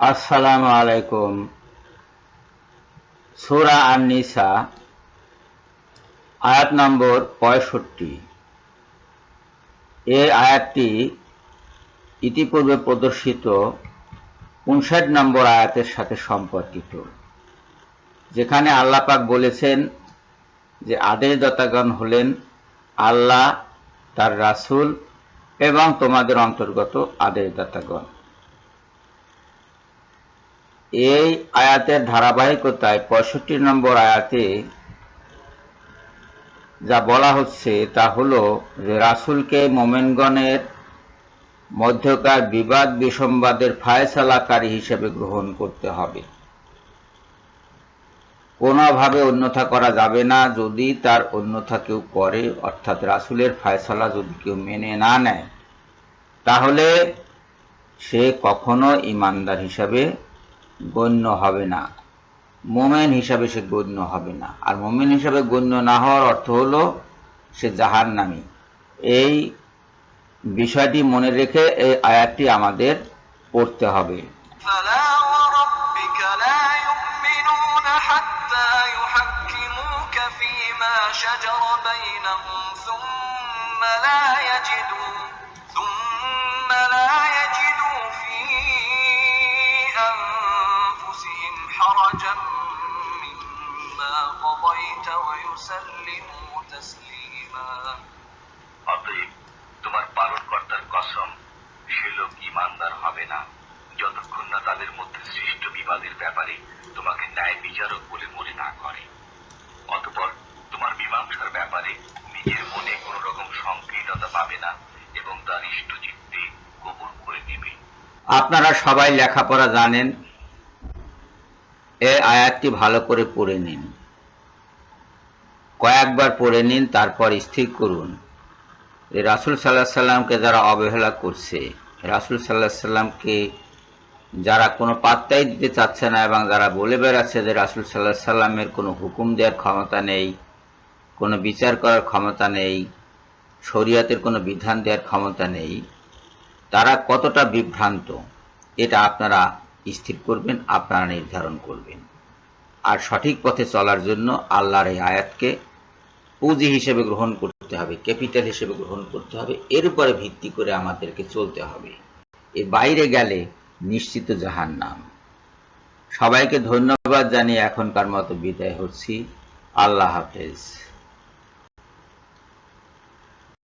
আসসালামু আলাইকুম। সুরা আন নিসা আয়াত নম্বর পঁয়ষট্টি। এই আয়াতটি ইতিপূর্বে প্রদর্শিত উনষাট নম্বর আয়াতের সাথে সম্পর্কিত, যেখানে আল্লাহ পাক বলেছেন যে আদেশদাতাগণ হলেন আল্লাহ, তার রাসূল এবং তোমাদের অন্তর্গত আদেশদাতাগণ। এই আয়াতের ধারাবাহিকতায় পঁয়ষট্টি নম্বর আয়াতে যা বলা হচ্ছে, তা হলো যে রাসূলকে মোমেনগণের মধ্যকার বিবাদ বিসম্বাদের ফায়সালাকারী হিসেবে গ্রহণ করতে হবে। কোনোভাবে অন্যথা করা যাবে না যদি তার অন্যথা কেউ করে, অর্থাৎ রাসূলের ফায়সালা যদি কেউ মেনে না নেয়, তাহলে সে কখনো ইমানদার হিসাবে গণ্য হবে না মোমেন হিসাবে সে গণ্য হবে না আর মোমেন হিসাবে গণ্য না হওয়ার অর্থ হলো সে জাহার নামী এই বিষয়টি মনে রেখে এই আয়াতটি আমাদের পড়তে হবে فلا وربك لا يؤمنون حتى يحكموك فيما شجر بينهم ثم لا يجدوا ثم অতএব তোমার পালনকর্তার কসম সে লোক ইমানদার হবে না। যতক্ষণ না তাদের মধ্যে সৃষ্ট বিবাদের ব্যাপারে তোমাকে ন্যায় বিচারক বলে মনে না করে। অতপর তোমার মীমাংসার ব্যাপারে নিজের মনে কোনো রকম সংকীর্ণতা পাবে না এবং তার ইষ্টচিত্তে কবুল করে নেবে। আপনারা সবাই লেখাপড়া জানেন। এই আয়াতটি ভালো করে পড়ে নিন। কয়েকবার পড়ে নিন, তারপর স্থির করুন। রাসুল সাল্লাহ সাল্লামকে যারা অবহেলা করছে, রাসুল সাল্লাহ সাল্লামকে যারা কোনো পাত্তাই দিতে চাচ্ছে না এবং যারা বলে বেড়াচ্ছে যে রাসুল সাল্লাহ সাল্লামের কোনো হুকুম দেওয়ার ক্ষমতা নেই, কোনো বিচার করার ক্ষমতা নেই, শরীয়তের কোনো বিধান দেওয়ার ক্ষমতা নেই, তারা কতটা বিভ্রান্ত, এটা আপনারা স্থির করবেন, আপনারা নির্ধারণ করবেন। আর সঠিক পথে চলার জন্য আল্লাহর এই আয়াতকে পুঁজি হিসেবে গ্রহণ করতে হবে, ক্যাপিটাল হিসেবে গ্রহণ করতে হবে, এর উপরে ভিত্তি করে আমাদেরকে চলতে হবে। এ বাইরে গেলে নিশ্চিত জাহান নাম সবাইকে ধন্যবাদ জানিয়ে এখনকার মতো বিদায় হচ্ছি। আল্লাহ হাফেজ।